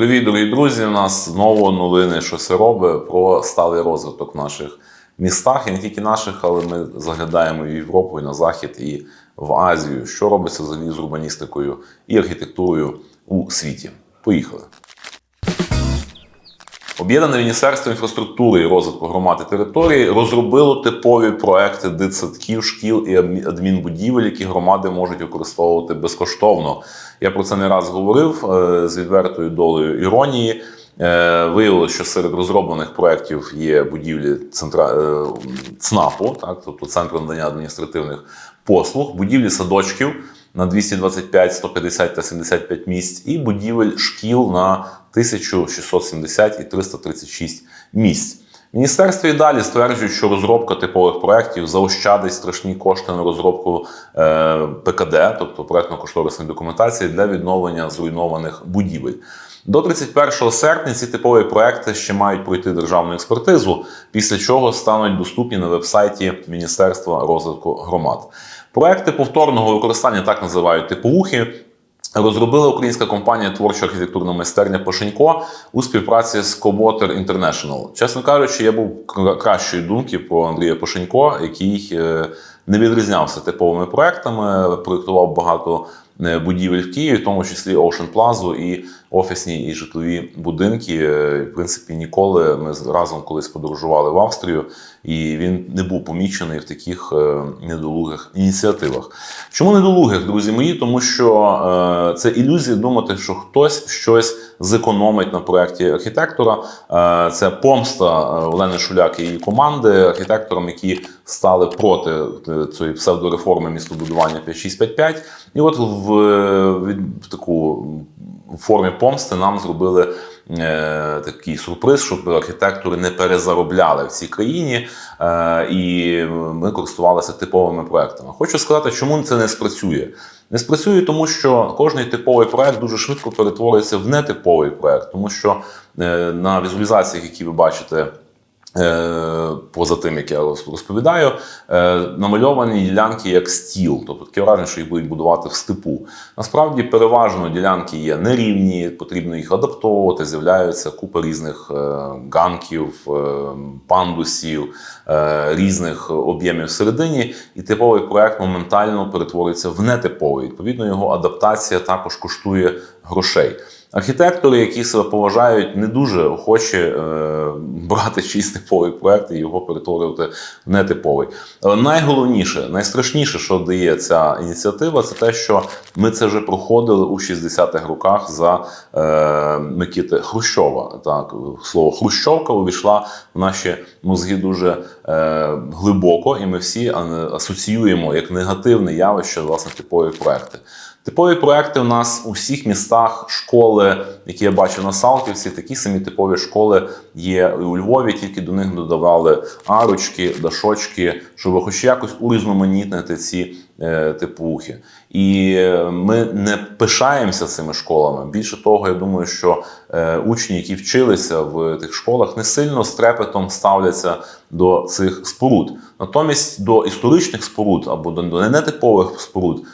Привіт, дорогі друзі! У нас знову новини, що це робить про сталий розвиток в наших містах, і не тільки наших, але ми заглядаємо і в Європу, і на Захід, і в Азію. Що робиться взагалі з урбаністикою і архітектурою у світі? Поїхали. Об'єднане Міністерство інфраструктури і розвитку громад і територій розробило типові проекти дитсадків, шкіл і адмі- адмінбудівель, які громади можуть використовувати безкоштовно. Я про це не раз говорив е, з відвертою долею іронії. Е, Виявилося, що серед розроблених проєктів є будівлі центра е, ЦНАПу, так, тобто Центру надання адміністративних послуг, будівлі садочків на 225, 150 та 75 місць, і будівель шкіл на 1670 і 336 місць. Міністерство і далі стверджують, що розробка типових проєктів заощадить страшні кошти на розробку е, ПКД, тобто проєктно-кошторисної документації для відновлення зруйнованих будівель. До 31 серпня ці типові проекти ще мають пройти державну експертизу, після чого стануть доступні на вебсайті Міністерства розвитку громад. Проекти повторного використання так називають типовухи. Розробила українська компанія творча архітектурна майстерня Пошенько у співпраці з Коботер International. Чесно кажучи, я був кра- кращої думки про Андрія Пошенько, який е, не відрізнявся типовими проектами, проєктував багато будівель в Києві, в тому числі Ocean Plaza і офісні і житлові будинки. Е, В принципі, ніколи ми разом колись подорожували в Австрію, і він не був помічений в таких е, недолугих ініціативах. Чому недолугих, друзі мої? Тому що е, це ілюзія думати, що хтось щось зекономить на проєкті архітектора. Е, це помста е, Олени Шуляк і її команди архітекторам, які стали проти е, цієї псевдореформи містобудування 5655. І от в, в таку формі помсти нам зробили такий сюрприз, щоб архітектори не перезаробляли в цій країні, е, і ми користувалися типовими проектами. Хочу сказати, чому це не спрацює. Не спрацює, тому що кожний типовий проект дуже швидко перетворюється в нетиповий проект, тому що е, на візуалізаціях, які ви бачите. Е, Поза тим, як я розповідаю, е, намальовані ділянки як стіл, тобто таке враження, що їх будуть будувати в степу. Насправді, переважно ділянки є нерівні, потрібно їх адаптовувати. З'являються купа різних е, ганків, пандусів, різних об'ємів всередині, і типовий проект моментально перетворюється в нетиповий. Відповідно, його адаптація також коштує грошей. Архітектори, які себе поважають, не дуже охочі е, брати чийсь типовий проект і його перетворювати в нетиповий. Але найголовніше, найстрашніше, що дає ця ініціатива, це те, що ми це вже проходили у 60-х роках за е, Микити Хрущова. Так, слово Хрущовка увійшла в наші мозги дуже е, глибоко, і ми всі асоціюємо як негативне явище власне типові проекти. Типові проекти у нас у всіх містах, школи, які я бачив на Салтівці, такі самі типові школи є у Львові, тільки до них додавали арочки, дашочки, щоб хоч якось урізноманітнити ці е, типухи. І е, ми не пишаємося цими школами. Більше того, я думаю, що е, учні, які вчилися в тих школах, не сильно з трепетом ставляться до цих споруд. Натомість до історичних споруд або до нетипових споруд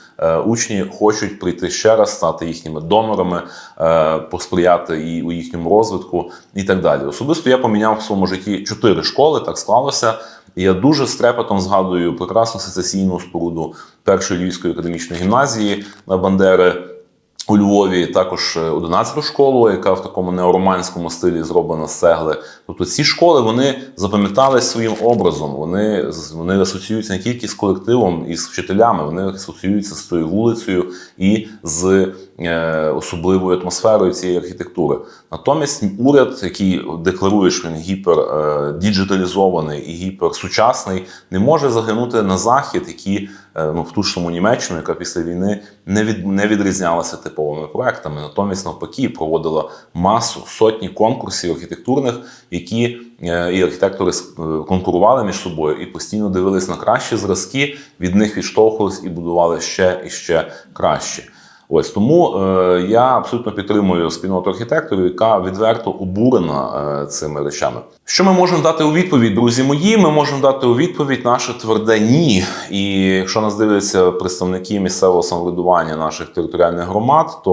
учні хочуть прийти ще раз, стати їхніми донорами, е, посприяти і у їхньому розвитку і так далі. Особисто я поміняв в своєму житті чотири школи, так склалося. Я дуже з трепетом згадую прекрасну сецесійну споруду першої львівської академічної гімназії на Бандери. У Львові також 11 школу, яка в такому неороманському стилі зроблена з цегли. Тобто ці школи вони запам'ятались своїм образом. Вони вони асоціюються не тільки з колективом і з вчителями, вони асоціюються з тою вулицею і з е, особливою атмосферою цієї архітектури. Натомість уряд, який декларує, що він гіпер е, і гіперсучасний, не може заглянути на захід, які е, ну в ту ж саму Німеччину, яка після війни не від не відрізнялася типовими проектами. Натомість, навпаки, проводила масу сотні конкурсів архітектурних, які е, і архітектори е, конкурували між собою і постійно дивились на кращі зразки, від них відштовхувались і будували ще і ще краще. Ось тому е, я абсолютно підтримую спільноту архітекторів, яка відверто обурена е, цими речами. Що ми можемо дати у відповідь, друзі мої? Ми можемо дати у відповідь наше тверде ні. І якщо нас дивляться представники місцевого самоврядування наших територіальних громад, то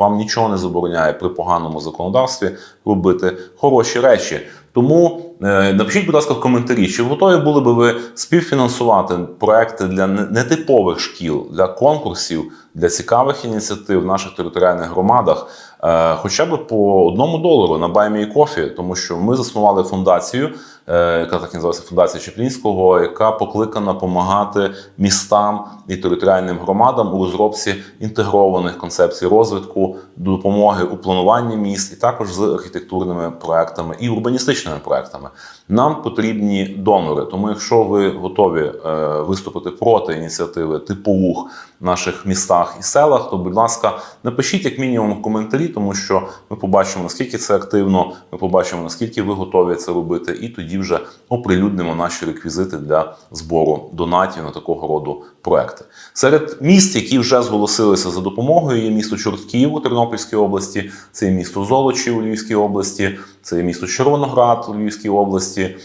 вам нічого не забороняє при поганому законодавстві робити хороші речі. Тому напишіть, будь ласка, в коментарі, чи готові були би ви співфінансувати проекти для нетипових шкіл, для конкурсів, для цікавих ініціатив в наших територіальних громадах, е, хоча б по одному долару на Me Coffee, тому що ми заснували фундацію, е, яка так називається фундація Чеплінського, яка покликана допомагати містам і територіальним громадам у розробці інтегрованих концепцій розвитку, допомоги у плануванні міст, і також з архітектурними проектами і урбаністичними проектами. Нам потрібні донори. Тому, якщо ви готові е, виступити проти ініціативи типу УХ наших містах і селах, то, будь ласка, напишіть як мінімум коментарі, тому що ми побачимо, наскільки це активно, ми побачимо, наскільки ви готові це робити, і тоді вже оприлюднимо наші реквізити для збору донатів на такого роду проекти. Серед міст, які вже зголосилися за допомогою, є місто Чортків у Тернопільській області, це є місто Золочі у Львівській області, це є місто Червоноград у Львівській області.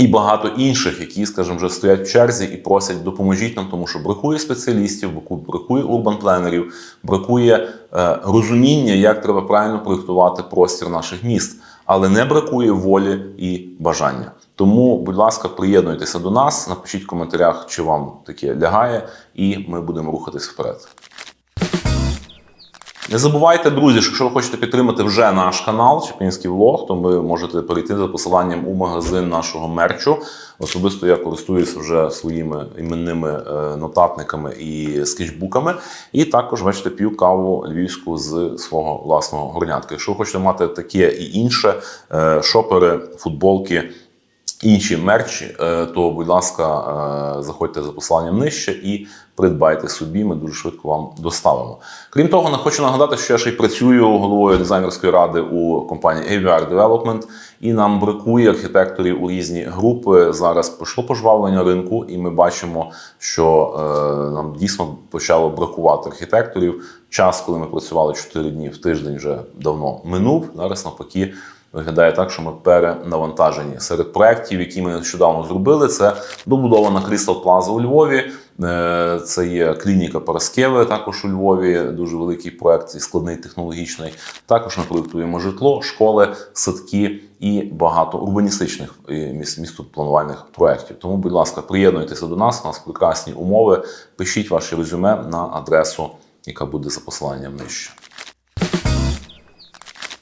І багато інших, які, скажімо, вже стоять в черзі і просять допоможіть нам, тому що бракує спеціалістів, бракує урбан-пленерів, бракує е, розуміння, як треба правильно проєктувати простір наших міст, але не бракує волі і бажання. Тому, будь ласка, приєднуйтеся до нас, напишіть в коментарях, чи вам таке лягає, і ми будемо рухатись вперед. Не забувайте, друзі, що якщо ви хочете підтримати вже наш канал Чепінський влог, то ви можете перейти за посиланням у магазин нашого мерчу. Особисто я користуюся вже своїми іменними е, нотатниками і скетчбуками. І також, бачите, п'ю каву львівську з свого власного горнятка. Якщо ви хочете мати таке і інше, е, шопери, футболки. Інші мерчі, е, то, будь ласка, е, заходьте за посиланням нижче і придбайте собі. Ми дуже швидко вам доставимо. Крім того, хочу нагадати, що я ще й працюю головою дизайнерської ради у компанії AVR Development, і нам бракує архітекторів у різні групи. Зараз пішло пожвавлення ринку, і ми бачимо, що е, нам дійсно почало бракувати архітекторів. Час, коли ми працювали 4 дні в тиждень, вже давно минув. Зараз навпаки. Виглядає так, що ми перенавантажені. Серед проєктів, які ми нещодавно зробили, це добудована Crystal Plaza у Львові. Е, Це є клініка Параскеви, також у Львові. Дуже великий проєкт і складний технологічний. Також ми проєктуємо житло, школи, садки і багато урбаністичних містопланувальних проєктів. Тому, будь ласка, приєднуйтеся до нас. У нас прекрасні умови. Пишіть ваші резюме на адресу, яка буде за посиланням нижче.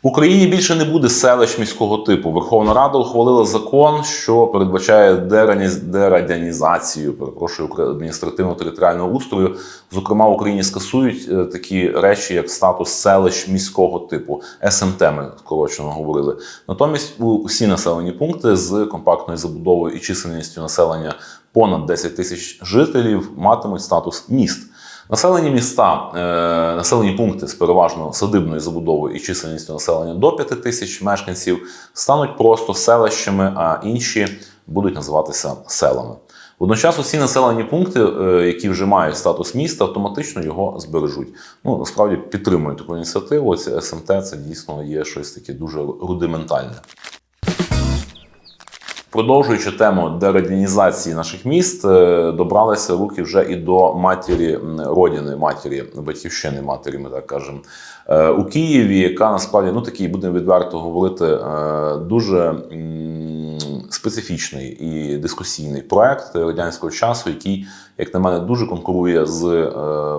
В Україні більше не буде селищ міського типу. Верховна Рада ухвалила закон, що передбачає дерадянізацію, перепрошую, адміністративно-територіального устрою. Зокрема, в Україні скасують е, такі речі, як статус селищ міського типу. СМТ ми скорочено говорили. Натомість у- усі населені пункти з компактною забудовою і чисельністю населення понад 10 тисяч жителів матимуть статус міст. Населені міста, е, населені пункти з переважно садибною забудовою і чисельністю населення до 5 тисяч мешканців стануть просто селищами, а інші будуть називатися селами. Водночас усі населені пункти, е, які вже мають статус міста, автоматично його збережуть. Ну насправді підтримую таку ініціативу. Це СМТ це дійсно є щось таке дуже рудиментальне. Продовжуючи тему дерадінізації наших міст, е, добралися руки вже і до матері родини, матері батьківщини, матері, ми так кажемо, Е, у Києві, яка насправді ну такий, будемо відверто говорити, е, дуже специфічний і дискусійний проект радянського часу, який, як на мене, дуже конкурує з е,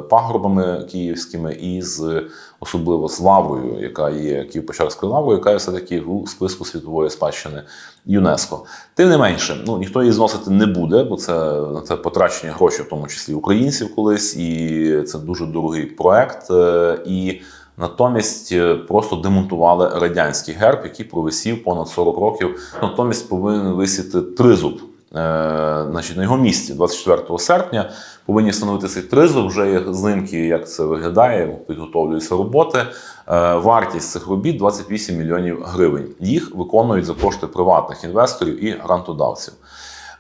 пагорбами київськими і з особливо з лаврою, яка є Києво-Печерською лаврою, яка є все-таки у списку світової спадщини ЮНЕСКО. Тим не менше, ну ніхто її зносити не буде, бо це на це потрачені гроші, в тому числі українців колись, і це дуже дорогий проект. Е, І натомість е, просто демонтували радянський герб, який провисів понад 40 років. Натомість повинен висіти тризуб. Е, значить, на його місці 24 серпня повинні встановити тризуб. Вже є знімки, як це виглядає, підготовлюються роботи. Е, Вартість цих робіт 28 мільйонів гривень. Їх виконують за кошти приватних інвесторів і грантодавців.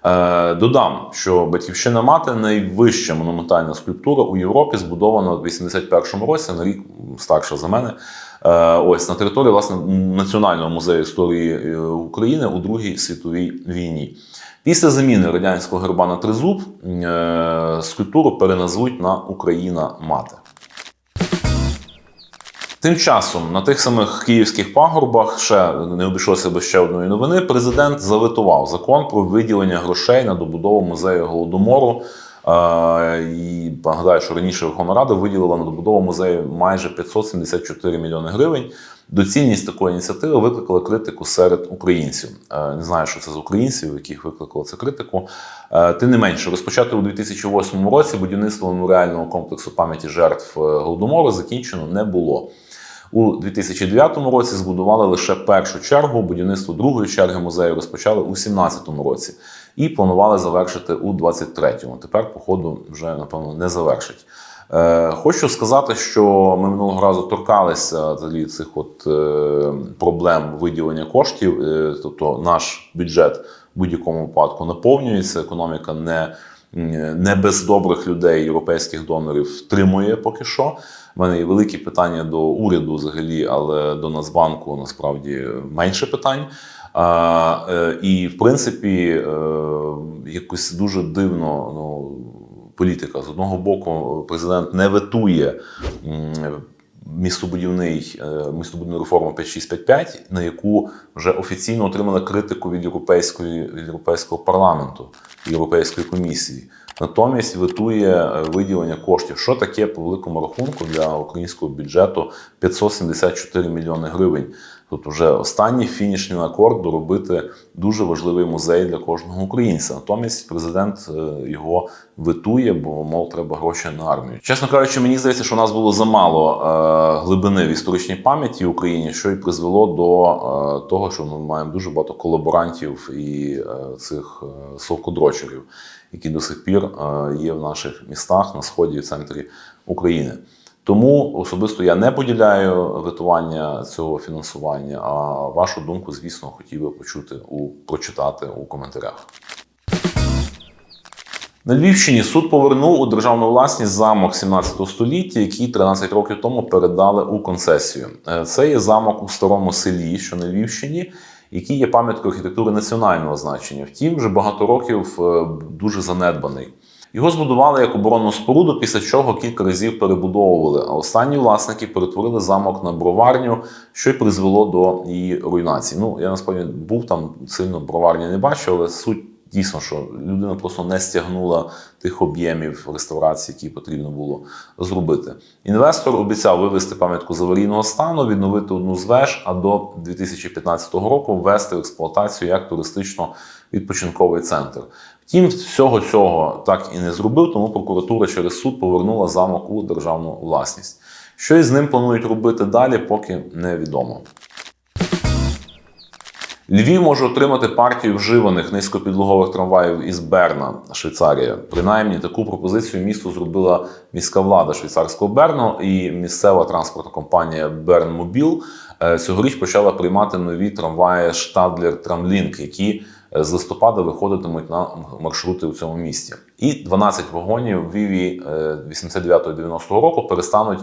Е, Додам, що батьківщина мати найвища монументальна скульптура у Європі, збудована в 81-му році, на рік старша за мене. Е, Ось на території власне Національного музею історії е, України у Другій світовій війні. Після заміни радянського герба на тризуб скульптуру переназвуть на Україна мати. Тим часом на тих самих київських пагорбах ще не обійшлося без ще одної новини. Президент заветував закон про виділення грошей на добудову музею голодомору. Е, І нагадаю, що раніше Верховна Рада виділила на добудову музею майже 574 мільйони гривень. Доцільність такої ініціативи викликала критику серед українців. Е, Не знаю, що це з українців, яких викликало це критику. Е, Тим не менше, розпочати у 2008 році будівництво меморіального комплексу пам'яті жертв голодомору закінчено не було. У 2009 році збудували лише першу чергу. Будівництво другої черги музею розпочали у 2017 році і планували завершити у 2023-му. Тепер, походу, вже напевно не завершить. Е, хочу сказати, що ми минулого разу торкалися цих от е, проблем виділення коштів. Е, тобто наш бюджет в будь-якому випадку наповнюється, економіка не, не без добрих людей, європейських донорів втримує поки що. У мене є великі питання до уряду взагалі, але до Нацбанку насправді менше питань. Е, і в принципі, е, якось дуже дивно ну, політика. З одного боку, президент не ветує містобудівний е, містобудівну реформу 5655, на яку вже офіційно отримали критику від європейської від європейського парламенту Європейської комісії. Натомість ветує е, виділення коштів. Що таке по великому рахунку для українського бюджету 574 мільйони гривень. Тут вже останній фінішний акорд доробити дуже важливий музей для кожного українця. Натомість президент е, його ветує, бо мов треба гроші на армію. Чесно кажучи, мені здається, що у нас було замало е, глибини в історичній пам'яті в Україні, що й призвело до того, що ми маємо дуже багато колаборантів і цих совкодрочерів, які до сих пір е, є в наших містах на сході і центрі України. Тому особисто я не поділяю ветування цього фінансування. А вашу думку, звісно, хотів би почути у прочитати у коментарях. На Львівщині суд повернув у державну власність замок 17 століття, який 13 років тому передали у концесію. Е, Це є замок у старому селі, що на Львівщині, який є пам'яткою архітектури національного значення. Втім, вже багато років е, дуже занедбаний. Його збудували як оборонну споруду, після чого кілька разів перебудовували. А останні власники перетворили замок на броварню, що й призвело до її руйнації. Ну я насправді був там сильно броварні не бачив, але суть дійсно, що людина просто не стягнула тих об'ємів реставрації, які потрібно було зробити. Інвестор обіцяв вивести пам'ятку з аварійного стану, відновити одну з веж, а до 2015 року ввести в експлуатацію як туристично-відпочинковий центр. Втім, всього цього так і не зробив, тому прокуратура через суд повернула замок у державну власність. Що із ним планують робити далі, поки невідомо. Львів може отримати партію вживаних низькопідлогових трамваїв із Берна, Швейцарія. Принаймні таку пропозицію місту зробила міська влада швейцарського Берну і місцева транспортна компанія Бернмобіл е, цьогоріч почала приймати нові трамваї Штадлер Трамлінк, які е, з листопада виходитимуть на маршрути у цьому місті. І 12 вагонів Віві 89-90 року перестануть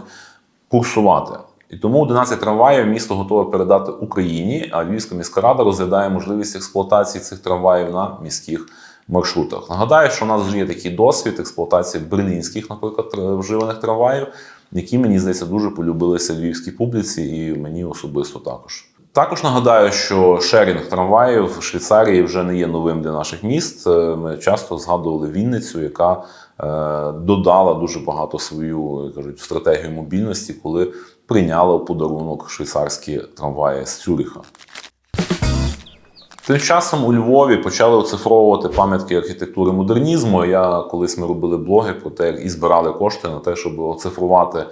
курсувати. І тому 11 трамваїв місто готове передати Україні, а Львівська міська рада розглядає можливість експлуатації цих трамваїв на міських маршрутах. Нагадаю, що у нас вже є такий досвід експлуатації берлінських, наприклад, вживаних трамваїв, які мені здається дуже полюбилися львівській публіці, і мені особисто також. Також нагадаю, що шерінг трамваїв в Швейцарії вже не є новим для наших міст. Е, Ми часто згадували Вінницю, яка е, додала дуже багато свою кажуть, стратегію мобільності, коли прийняла у подарунок швейцарські трамваї з Цюріха. Тим часом у Львові почали оцифровувати пам'ятки архітектури модернізму. Я колись ми робили блоги про те, і збирали кошти на те, щоб оцифрувати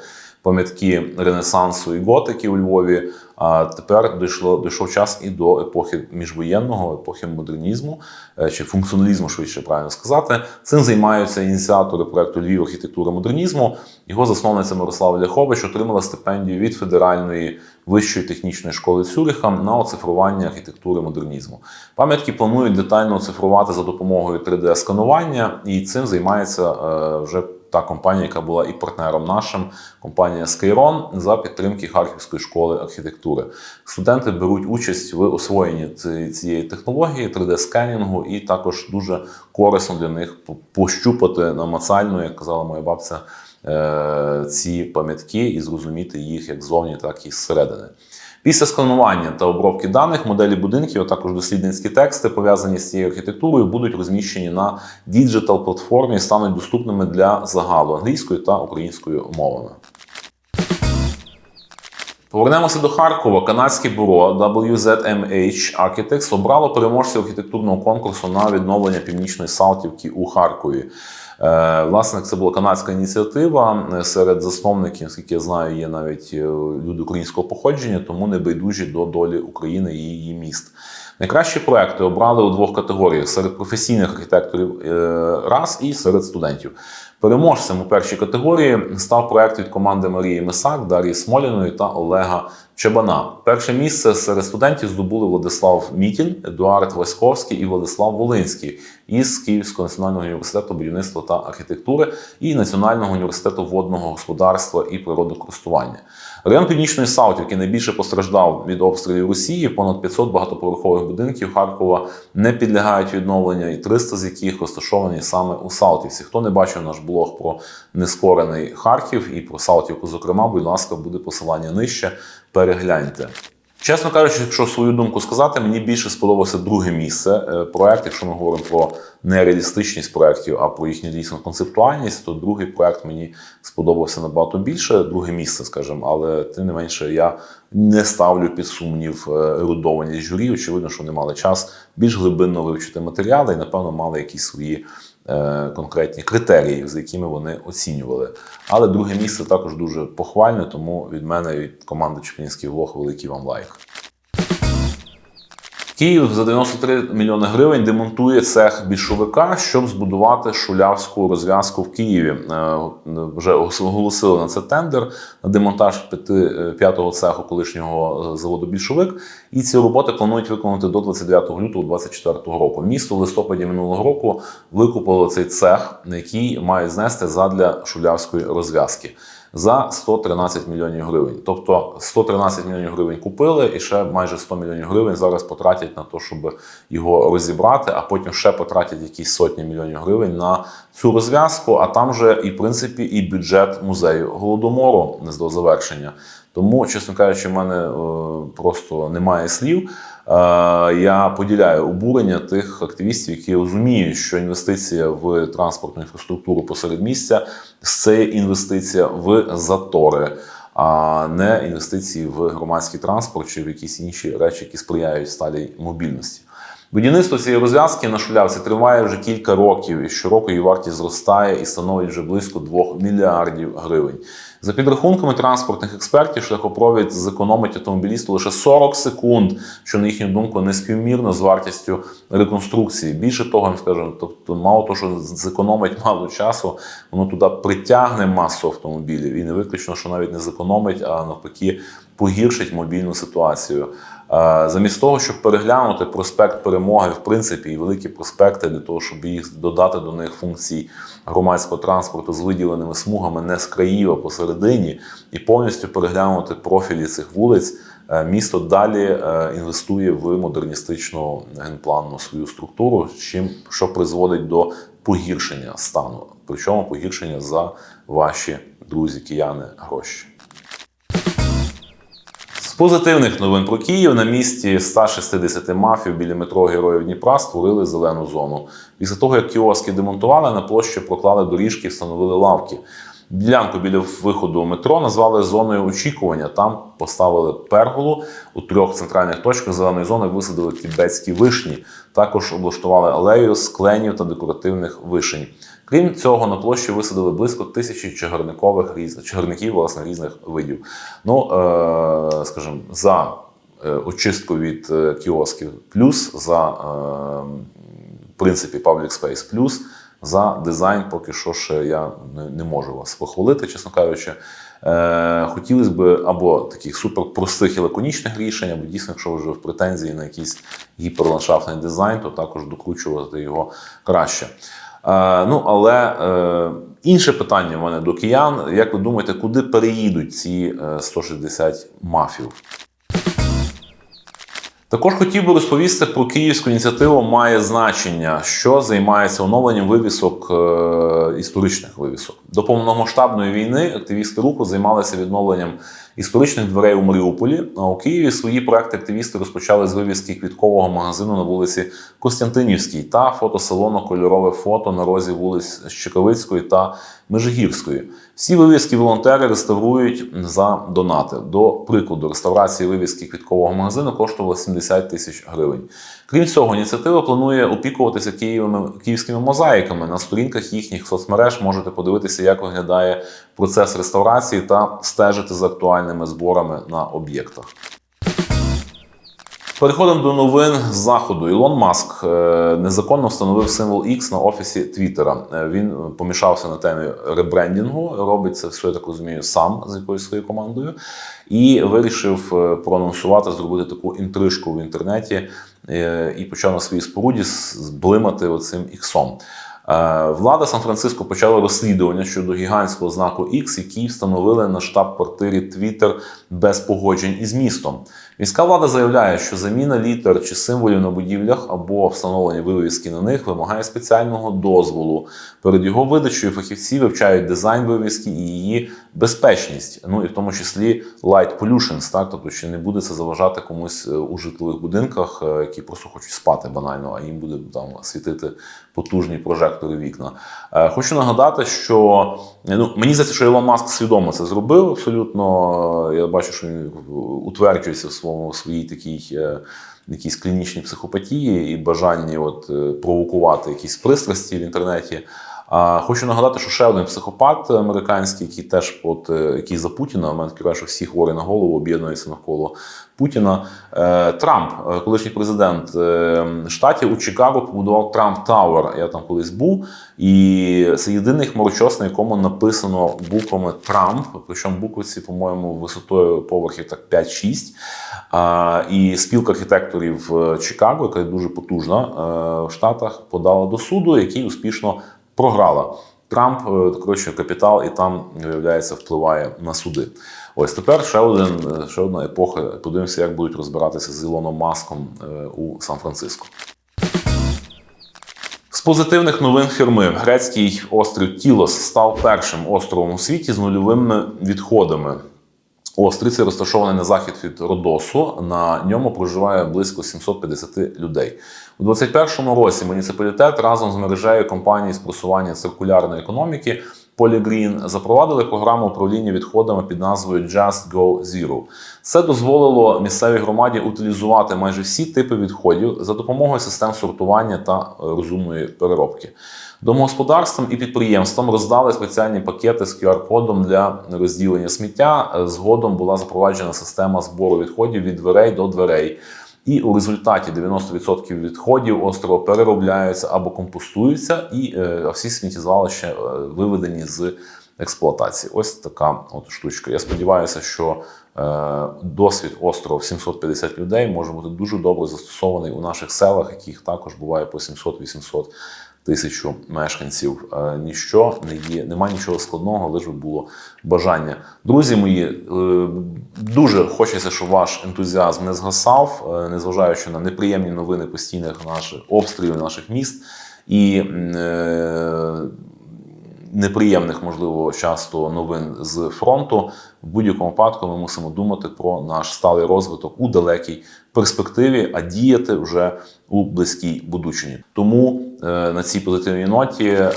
пам'ятки Ренесансу і готики у Львові. А тепер дійшло дійшов час і до епохи міжвоєнного, епохи модернізму е, чи функціоналізму, швидше правильно сказати. Цим займаються ініціатори проекту Львів архітектури модернізму. Його засновниця Мирослава Ляхович отримала стипендію від федеральної вищої технічної школи Цюриха на оцифрування архітектури модернізму. Пам'ятки планують детально оцифрувати за допомогою 3D-сканування, і цим займається е, вже та компанія, яка була і партнером нашим, компанія Skeiron за підтримки Харківської школи архітектури. Студенти беруть участь в освоєнні цієї технології 3D-сканінгу, і також дуже корисно для них пощупати намацально, як казала моя бабця, е, ці пам'ятки і зрозуміти їх як ззовні, так і зсередини. Після сканування та обробки даних моделі будинків, а також дослідницькі тексти, пов'язані з цією архітектурою, будуть розміщені на діджитал платформі і стануть доступними для загалу англійською та українською мовами. Повернемося до Харкова. Канадське бюро WZMH Architects обрало переможця архітектурного конкурсу на відновлення північної Салтівки у Харкові. Е, Власне, це була канадська ініціатива. Е, Серед засновників, наскільки я знаю, є навіть е, люди українського походження, тому не байдужі до долі України і її міст. Найкращі проекти обрали у двох категоріях: серед професійних архітекторів раз і серед студентів. Переможцем у першій категорії став проект від команди Марії Месак, Дар'ї Смоліної та Олега Чебана. Перше місце серед студентів здобули Владислав Мітін, Едуард Васьковський і Владислав Волинський із Київського національного університету будівництва та архітектури і Національного університету водного господарства і природокористування. Район Північної Салтівки найбільше постраждав від обстрілів Росії. Понад 500 багатоповерхових будинків Харкова не підлягають відновленню, і 300 з яких розташовані саме у Салтівці. Хто не бачив наш блог про нескорений Харків і про Салтівку, зокрема, будь ласка, буде посилання нижче. Перегляньте. Чесно кажучи, якщо свою думку сказати, мені більше сподобався друге місце. Е, Проект, якщо ми говоримо про нереалістичність проєктів, а про їхню дійсно концептуальність, то другий проект мені сподобався набагато більше. Друге місце, скажімо, але тим не менше я не ставлю під сумнів е, ерудованість журі. Очевидно, що вони мали час більш глибинно вивчити матеріали і, напевно, мали якісь свої конкретні критерії, за якими вони оцінювали. Але друге місце також дуже похвальне, тому від мене, від команди Чепінський влог, великий вам лайк. Київ за 93 мільйони гривень демонтує цех більшовика, щоб збудувати шулявську розв'язку в Києві. Е, Вже оголосили на це тендер на демонтаж п'ятого цеху колишнього е, заводу більшовик. І ці роботи планують виконати до 29 лютого 2024 року. Місто в листопаді минулого року викупило цей цех, який мають знести задля шулявської розв'язки. За 113 мільйонів гривень. Тобто 113 мільйонів гривень купили, і ще майже 100 мільйонів гривень зараз потратять на те, щоб його розібрати, а потім ще потратять якісь сотні мільйонів гривень на цю розв'язку. А там же і в принципі і бюджет музею голодомору не до завершення. Тому, чесно кажучи, в мене е, просто немає слів. Е, я поділяю обурення тих активістів, які розуміють, що інвестиція в транспортну інфраструктуру посеред місця це інвестиція в затори, а не інвестиції в громадський транспорт чи в якісь інші речі, які сприяють сталій мобільності. Будівництво цієї розв'язки на шулявці триває вже кілька років, і щороку її вартість зростає і становить вже близько 2 мільярдів гривень. За підрахунками транспортних експертів, шляхопровід зекономить автомобілісту лише 40 секунд, що на їхню думку не співмірно з вартістю реконструкції. Більше того, їм скажу, тобто, мало того, що зекономить мало часу, воно туди притягне масу автомобілів і не виключно, що навіть не зекономить, а навпаки погіршить мобільну ситуацію. Е, Замість того, щоб переглянути проспект перемоги, в принципі, і великі проспекти для того, щоб їх додати до них функцій громадського транспорту з виділеними смугами не з країв, а посередині, і повністю переглянути профілі цих вулиць. е, Місто далі е, інвестує в модерністичну генпланну свою структуру, чим що призводить до погіршення стану. Причому погіршення за ваші друзі, кияни, гроші. Позитивних новин про Київ на місці 160 мафів біля метро Героїв Дніпра створили зелену зону. Після того, як кіоски демонтували, на площі проклали доріжки, встановили лавки. Ділянку біля виходу метро назвали зоною очікування. Там поставили перголу у трьох центральних точках зеленої зони висадили тібетські вишні. Також облаштували алею з кленів та декоративних вишень. Крім цього, на площі висадили близько тисячі чагарникових чагарників власне різних видів. Ну, е, скажімо, за е, очистку від е, кіосків плюс, за е, принципі Public Space плюс. За дизайн поки що ще я не можу вас похвалити, чесно кажучи. Е, хотілося б або таких суперпростих і лаконічних рішень, або дійсно, якщо вже в претензії на якийсь гіперландшафтний дизайн, то також докручувати його краще. Е, ну, але е, інше питання в мене до киян. Як ви думаєте, куди переїдуть ці е, 160 мафів? Також хотів би розповісти про київську ініціативу має значення, що займається оновленням вивісок е, історичних вивісок. До повномасштабної війни активісти руху займалися відновленням історичних дверей у Маріуполі. А у Києві свої проекти активісти розпочали з вивіски квіткового магазину на вулиці Костянтинівській та фотосалону Кольорове фото на розі вулиць Щекавицької та Межигірської. Всі вивіски волонтери реставрують за донати. До прикладу, реставрація вивіски квіткового магазину коштувала 70 тисяч гривень. Крім цього, ініціатива планує опікуватися київами, київськими мозаїками. На сторінках їхніх соцмереж можете подивитися, як виглядає процес реставрації та стежити за актуальними зборами на об'єктах. Переходимо до новин з заходу. Ілон Маск е, незаконно встановив символ X на офісі Твіттера. Е, Він помішався на темі ребрендінгу. Робить це все, я так розумію, сам з якоюсь своєю командою, і вирішив е, проанонсувати, зробити таку інтрижку в інтернеті і почав на своїй споруді зблимати оцим іксом. Влада Сан-Франциско почала розслідування щодо гігантського знаку X, який встановили на штаб-квартирі Twitter без погоджень із містом. Міська влада заявляє, що заміна літер чи символів на будівлях або встановлення вивіски на них вимагає спеціального дозволу. Перед його видачею фахівці вивчають дизайн вивіски і її безпечність, ну і в тому числі light pollution, так тобто, чи не буде це заважати комусь е, у житлових будинках, е, які просто хочуть спати банально, а їм буде там світити потужні прожектори вікна. Е, Хочу нагадати, що ну мені здається, що Ілон Маск свідомо це зробив. Абсолютно я бачу, що він утверджується в своїй такій. якійсь клінічній психопатії і бажанні от, е, провокувати якісь пристрасті в інтернеті. Хочу нагадати, що ще один психопат американський, який теж от, е, який за Путіна, в мене таке що всі хворі на голову об'єднуються навколо Путіна. Е, Трамп, е, колишній президент штатів у Чикаго, побудував Трамп Тауер. Я там колись був, і це єдиний хмарочос, на якому написано буквами Трамп. Причому буквиці, по-моєму, висотою поверхів так 5-6. І спілка архітекторів Чикаго, яка дуже потужна в Штатах, подала до суду, який успішно програла. Трамп, е, коротше, капітал і там, виявляється, впливає на суди. Ось тепер ще, один, е, ще одна епоха. Подивимося, як будуть розбиратися з Ілоном Маском е, у Сан-Франциско. З позитивних новин фірми грецький острів Тілос став першим островом у світі з нульовими відходами. Острів цей розташований на захід від Родосу. На ньому проживає близько 750 людей. У 2021 році муніципалітет разом з мережею компаній з просування циркулярної економіки Polygreen запровадили програму управління відходами під назвою Just Go Zero. Це дозволило місцевій громаді утилізувати майже всі типи відходів за допомогою систем сортування та е, розумної переробки. Домогосподарствам і підприємствам роздали спеціальні пакети з QR-кодом для розділення сміття. Е, Згодом була запроваджена система збору відходів від дверей до дверей. І у результаті 90% відходів острова переробляються або компостуються, і е, всі сміттєзвалища е, виведені з експлуатації. Ось така от штучка. Я сподіваюся, що е, досвід острова 750 людей може бути дуже добре застосований у наших селах, яких також буває по 700-800 тисячу мешканців. Е, Ніщо не є, немає нічого складного, лише було бажання. Друзі мої, е, дуже хочеться, щоб ваш ентузіазм не згасав, незважаючи на неприємні новини постійних наших обстрілів наших міст і неприємних, можливо, часто новин з фронту. В будь-якому випадку ми мусимо думати про наш сталий розвиток у далекій перспективі, а діяти вже у близькій будучині. Тому е, на цій позитивній ноті. Е,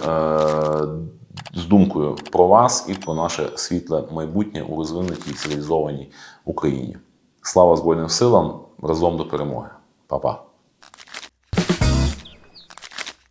з думкою про вас і про наше світле майбутнє у розвинутій цивілізованій Україні. Слава Збройним силам! Разом до перемоги! Па-па!